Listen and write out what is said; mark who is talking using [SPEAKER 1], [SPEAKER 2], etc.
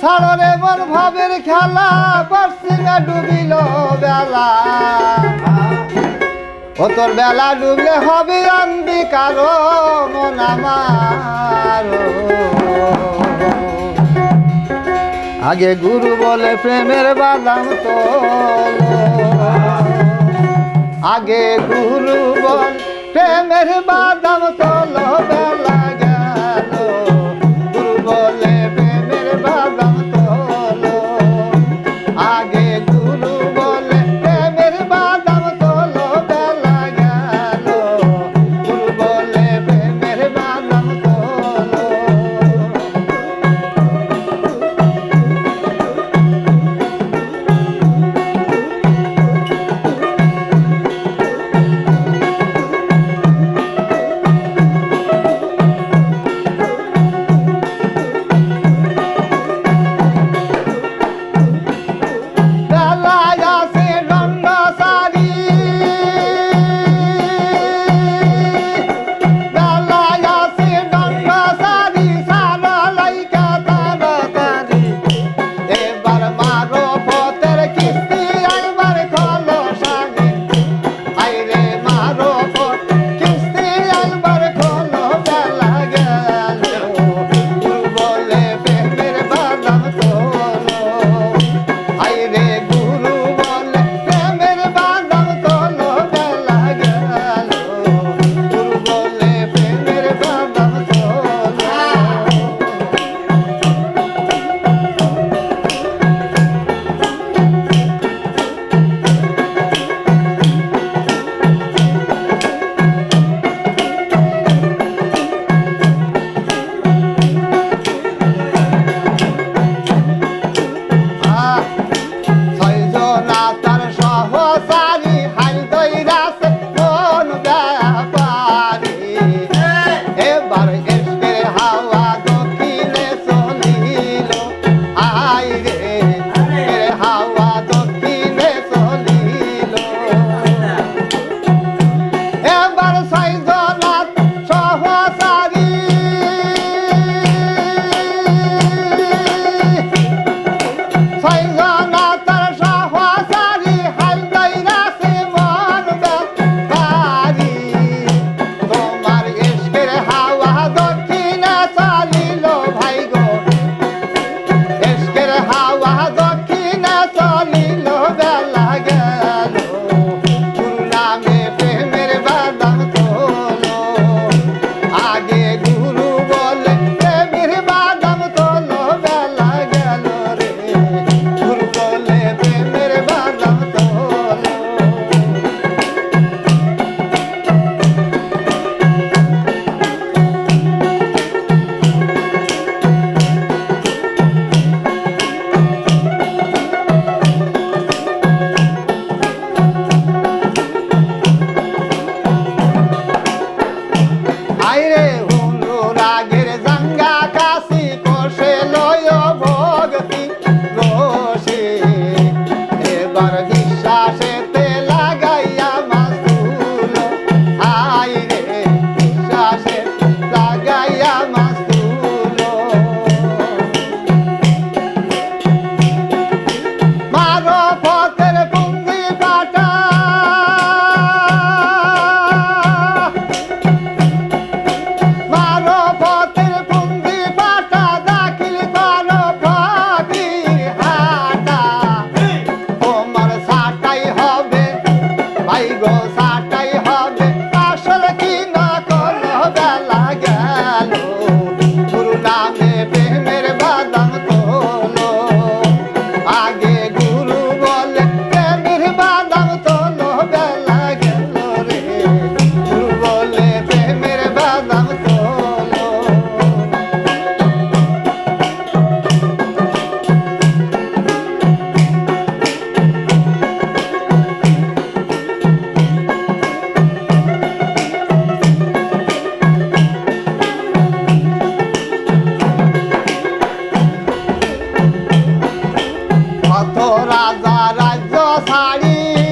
[SPEAKER 1] ছাড়রে মন ভাবের খেলা পশ্চিমে ডুবিল বেলা। ও তোর বেলা ডুবলে হবে অন্ধকার মন আমার আগে গুরু বলে প্রেমের বাদাম তো আগে গুরু বল প্রেমের বাদাম তোলো। রাজা রাজ্য ছাড়ি।